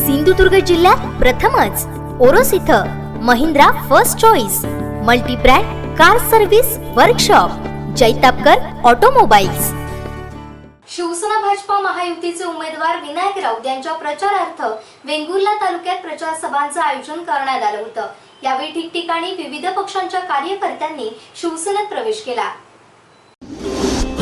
सिंधुदुर्ग जिल्ह्यात प्रथमच ओरोस इथं Mahindra first choice multibrand car service workshop Jaitapkar automobiles. Shiv Sena Bhajapa महायुतीचे उमेदवार विनायक राऊत यांच्या प्रचारार्थ वेंगुर्ला तालुक्यात प्रचार सभांचं आयोजन करण्यात आलं होतं. यावेळी ठिकठिकाणी विविध पक्षांच्या कार्यकर्त्यांनी शिवसेनेत प्रवेश केला.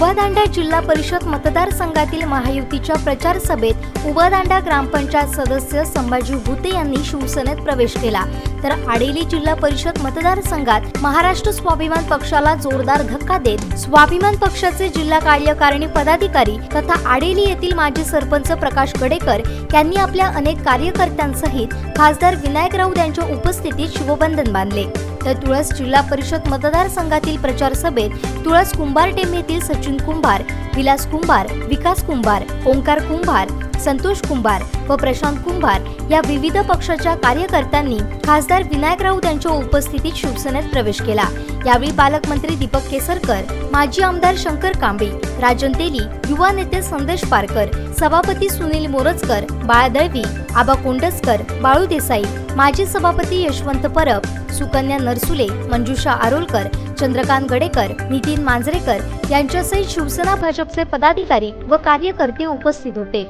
उभादांडा जिल्हा परिषद मतदारसंघातील महायुतीच्या प्रचार सभेत उभादांडा ग्रामपंचायत सदस्य संभाजी भुते यांनी शिवसेनेत प्रवेश केला. तर आडेली जिल्हा परिषद मतदारसंघात महाराष्ट्र स्वाभिमान पक्षाला जोरदार धक्का देत स्वाभिमान पक्षाचे जिल्हा कार्यकारिणी पदाधिकारी तथा आडेली येथील माजी सरपंच प्रकाश गडेकर यांनी आपल्या अनेक कार्यकर्त्यांसहित खासदार विनायक राऊत यांच्या उपस्थितीत शिवबंधन बांधले. तर तुळस जिल्हा परिषद मतदारसंघातील प्रचार सभेत तुळस कुंभार टेम येथील सचिन कुंभार विलास कुंभार विकास कुंभार ओंकार कुंभार संतोष कुंभार व प्रशांत कुंभार या विविध पक्षाच्या कार्यकर्त्यांनी खासदार विनायक राऊत यांच्या उपस्थितीत शिवसेनेत प्रवेश केला. यावेळी पालकमंत्री दीपक केसरकर माजी आमदार शंकर कांबळे राजन तेली युवा नेते संदेश पारकर सभापती सुनील मोरजकर बाळा दळवी आबा कोंडसकर बाळू देसाई माजी सभापती यशवंत परब सुकन्या नरसुले मंजुषा आरोलकर चंद्रकांत गडेकर नितीन मांजरेकर यांच्यासहित शिवसेना भाजपचे पदाधिकारी व कार्यकर्ते उपस्थित होते.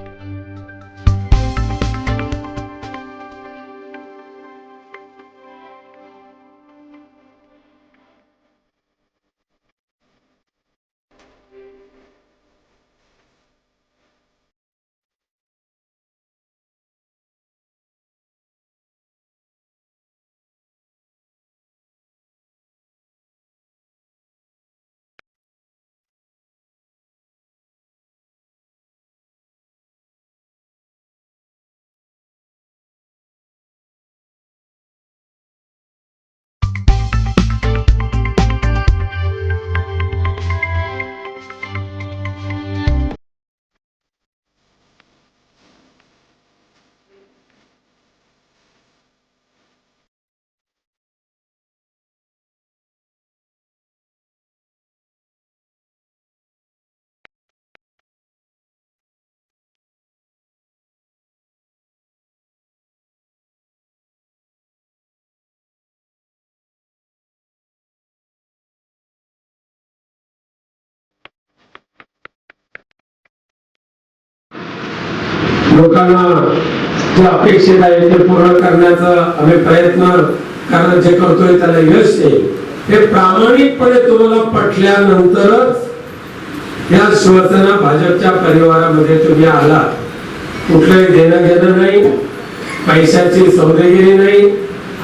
लोकांना ज्या अपेक्षित आहे ते पूर्ण करण्याचा आम्ही प्रयत्न कारण जे करतोय त्याला यश येईल हे प्रामाणिकपणे तुम्हाला पटल्यानंतरच या शिवसेना भाजपच्या परिवारामध्ये तुम्ही आला कुठलंही देणं घेणं नाही पैशाची सौदेगिरी नाही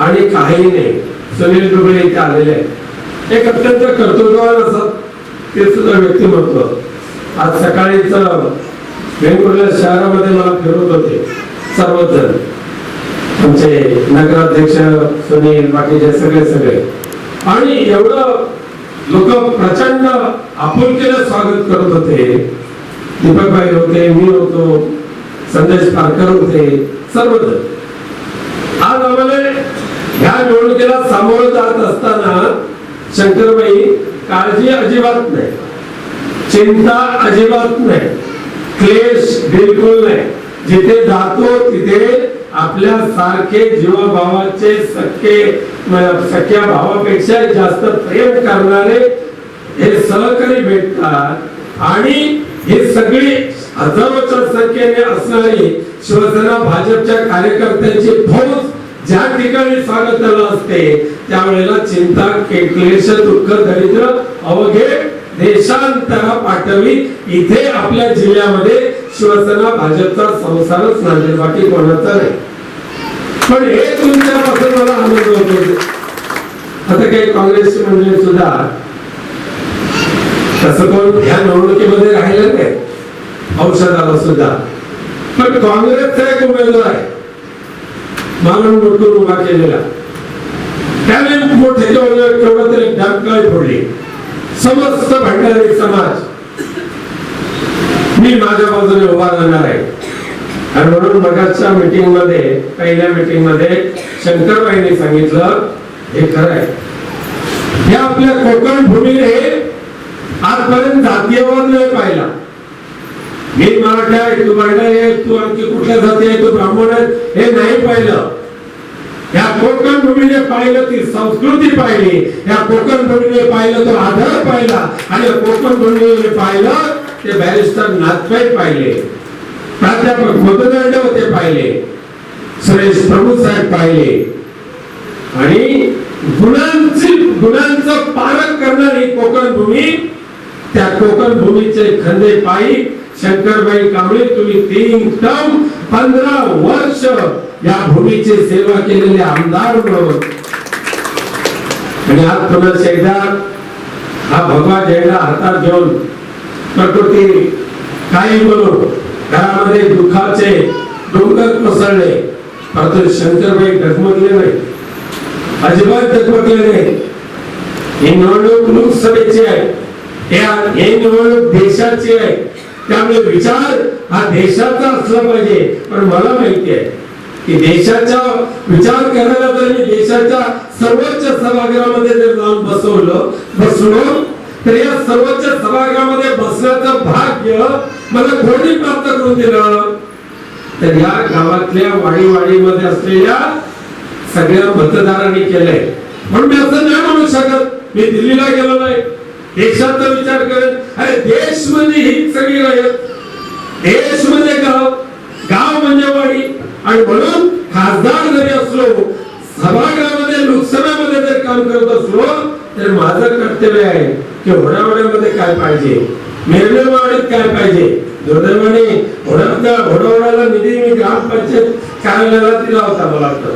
आणि काही नाही. सुनील डुबळे इथे आलेले आहेत. एक अत्यंत कर्तृत्ववान असत ते सुद्धा व्यक्तिमत्व. आज सकाळीच वेंगुर्ला शहरामध्ये मला फिरवत होते सर्वजण. आमचे नगराध्यक्ष सुनील बाकीचे सगळे सगळे. आणि एवढं लोक प्रचंड आपुलकीनं स्वागत करत होते. दीपकबाई होते मी होतो संदेश पारकर होते सर्वजण. आज आम्हाला ह्या निवडणुकीला सामोरं जात असताना शंकरबाई काळजी अजिबात नाही. चिंता अजिबात नाही. क्लेश बिलकुल नाही. जिथे जातो तिथे आपल्या सारखे जीवभावाचे सख्खे सख्या भावापेक्षा जास्त प्रेम करणारे हे सहकारी भेटतात. आणि ही सगळी हजारोच्या संख्येने असणारी शिवसेना भाजपच्या कार्यकर्त्यांची फौज ज्या ठिकाणी स्वागताला असते त्यावेळेला चिंता के- क्लेश दुःख दरिद्र अवघे देशांतरा पाठवी. इथे आपल्या जिल्ह्यामध्ये शिवसेना भाजपचा संसारच नाही बाकी कोणाचा नाही. पण हे तुमच्यापासून मला आनंद होतो आता काही काँग्रेसची म्हणजे सुद्धा तसं कोण ह्या निवडणुकीमध्ये राहिलं नाही. औषधाला सुद्धा. पण काँग्रेसचा एक उमेदवार आहे. मानून मोठून उभा केलेला. त्याने मोठे केवढं तरी डंकाळी फोडली. समस्त भंडारी समाज. मी माझ्या बाजूने उभा राहणार आहे. आणि म्हणून मगाच्या मीटिंगमध्ये पहिल्या मीटिंगमध्ये शंकरबाईंनी सांगितलं हे खरं आहे. या आपल्या कोकण भूमीने आजपर्यंत जातीयवाद नाही पाहिला. मी मराठा आहे तू मराठा आहे तू आणखी कुठल्या जाती आहे तू ब्राह्मण आहे हे नाही पाहिलं. या कोकण भूमीने पाहिलं ती संस्कृती पाहिली. या कोकण भूमीने पाहिलं तो आधार पाहिला. आणि कोकण भूमीने पाहिलं ते बॅरिस्टर नाथबाई पाहिले. प्राध्यापक मधुदंड होते पाहिले. सुरेश प्रभू साहेब पाहिले. आणि गुणांची गुणांचं पारक करणारी कोकण भूमी त्या कोकण भूमीचे खंदे पायी शंकरबाई कांबळे तुम्ही तीन टर्म पंधरा वर्ष या भूमीची सेवा केलेले आमदार म्हणून. आणि आज पुन्हा एकदा हा भगवा झेंडा हातात घेऊन प्रकृती काही म्हणून घरामध्ये दुःखाचे डोंगर कोसळले. परंतु शंकरबाई डगमगले नाही अजिबात डगमगले नाही. ही निवडणूक लोकसभेची आहे. या ही निवडणूक देशाची आहे. त्यामुळे विचार हा देशाचा असला पाहिजे पण मला माहिती आहे. की देशाचा विचार करायला जर मी देशाच्या सर्वोच्च सभागृहामध्ये जर जाऊन बसवलं बसलो तर या सर्वोच्च सभागृहामध्ये बसण्याचं भाग्य मला कोणी प्राप्त करून दिलं तर या गावातल्या वाडीवाडीमध्ये असलेल्या सगळ्या मतदारांनी केलंय. म्हणून मी असं नाही म्हणू शकत मी दिल्लीला गेलो नाही. देशाचा विचार करत अरे देश म्हणजे ही सगळी रयत देश म्हणजे गाव. गाव म्हणजे वाडी. आणि म्हणून खासदार जरी असलो सभागृहामध्ये लोकसभेमध्ये जर काम करत असलो तर माझं कर्तव्य आहे की होडावड्यामध्ये काय पाहिजे निर्णयवाडीत काय पाहिजे. दुर्दैवाने होडावड्या होडावड्याला निधी मी ग्रामपंचायत कार्यालयाला दिला होता मला वाटतं.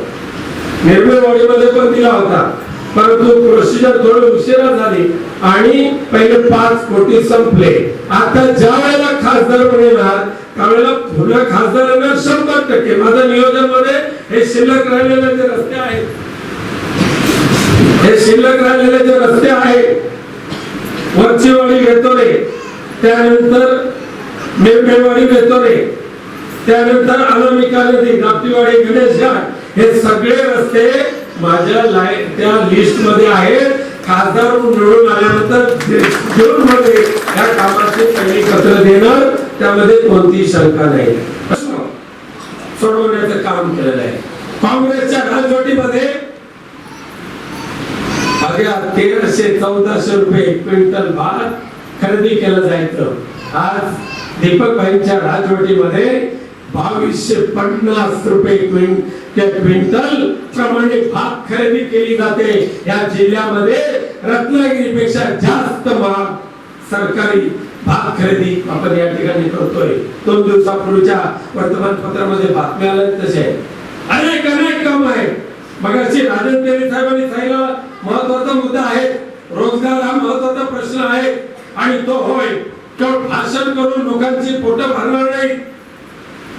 निर्मळवाडीमध्ये पण दिला होता. परंतु प्रोसिजर थोडी उशिरा झाली आणि पहिले पाच कोटी संपले. आता ज्या वेळेला खासदार म्हणणार त्यावेळेला पुन्हा खासदार येणार शंभर टक्के. माझ्या नियोजनमध्ये हे शिल्लक राहिलेले जे रस्ते आहेत हे शिल्लक राहिलेले जे रस्ते आहेत वरची वाडी घेतो रे त्यानंतर मेमेवाडी घेतो रे त्यानंतर अनामिका नदी नापटीवाडी गणेश घाट हे सगळे रस्ते माझ्या लाय त्या लिस्टमध्ये आहे खासदार मिळून आल्यानंतर जून मध्ये या कामाचे पहिली पत्र देणार त्यामध्ये कोणतीही शंका नाही. सोडवण्याचं काम केलेलं आहे. काँग्रेसच्या राजवटीमध्ये अगदी तेराशे चौदाशे रुपये क्विंटल भात खरेदी केलं जायचं. आज दीपक भाईंच्या राजवटीमध्ये बावीसशे पन्नास रुपये क्विंटल प्रमाणे भात खरेदी केली जाते. या जिल्ह्यामध्ये रत्नागिरीपेक्षा जास्त महाग सरकारी भात खरेदी आपण या ठिकाणी करतोय. दोन दिवसापूर्वीच्या वर्तमानपत्रामध्ये बातम्या आल्या तसे. अनेक अनेक काम आहेत मगाशी राजन तेली साहेबांनी सांगितलं महत्त्वाचा मुद्दा आहे. रोजगार हा महत्त्वाचा प्रश्न आहे. आणि तो होय केवळ भाषण करून लोकांची पोट भरणार नाही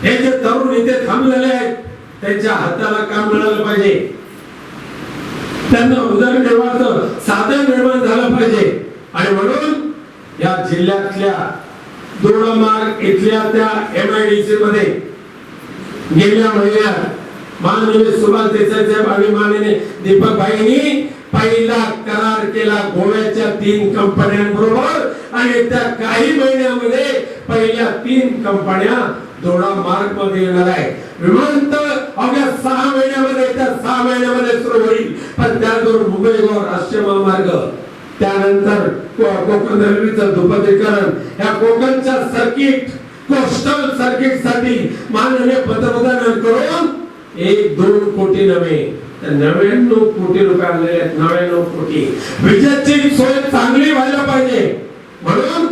हे जे तरुण इथे थांबलेले आहेत त्यांच्या हाताला काम मिळालं पाहिजे. त्यांना उदरनिर्वाहाचं साधन निर्माण झालं पाहिजे. आणि म्हणून या जिल्ह्यातल्या दोडामार्ग इथल्या त्या एमआयडीसी मध्ये गेल्या महिन्यात माननीय सुभाष देसाई साहेब आणि माननीय दीपक भाईंनी पहिला करार केला गोव्याच्या तीन कंपन्यांबरोबर. आणि त्या काही महिन्यामध्ये पहिल्या तीन कंपन्या दोडा मार्गमध्ये येणार आहे. विमानतळ अवघ्या सहा महिन्यामध्ये त्या सहा महिन्यामध्ये सुरू होईल. पण त्याचबरोबर मुंबई गोवा राष्ट्रीय महामार्ग त्यानंतर कोकण रेल्वेचं दुपदीकरण. या कोकणच्या सर्किट कोस्टल सर्किटसाठी माननीय पंतप्रधानांकडून एक दोन कोटी नव्हे नव्याण्णव कोटी रुपये आलेले आहेत नव्याण्णव कोटी. विजेची सोय चांगली व्हायला पाहिजे. म्हणून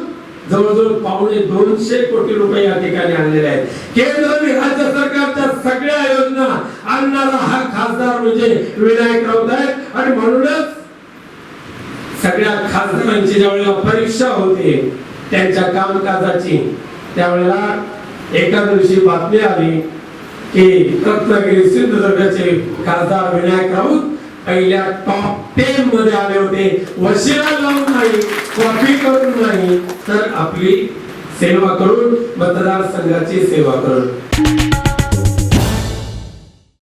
जवळजवळ पावणे दोनशे कोटी रुपये या ठिकाणी आणलेले आहेत. केंद्र आणि राज्य सरकारच्या सगळ्या योजना आणणारा हा खासदार म्हणजे विनायक राऊत आहे आणि म्हणूनच सगळ्या खासदारांची ज्यावेळेला परीक्षा होते त्यांच्या कामकाजाची त्यावेळेला एका दिवशी बातमी आली की रत्नागिरी सिंधुदुर्गचे खासदार विनायक राऊत पहिल्या टॉप टेन मध्ये आले होते. वशिला लावून नाही कॉपी करून नाही तर आपली सेवा करून मतदारसंघाची सेवा करून.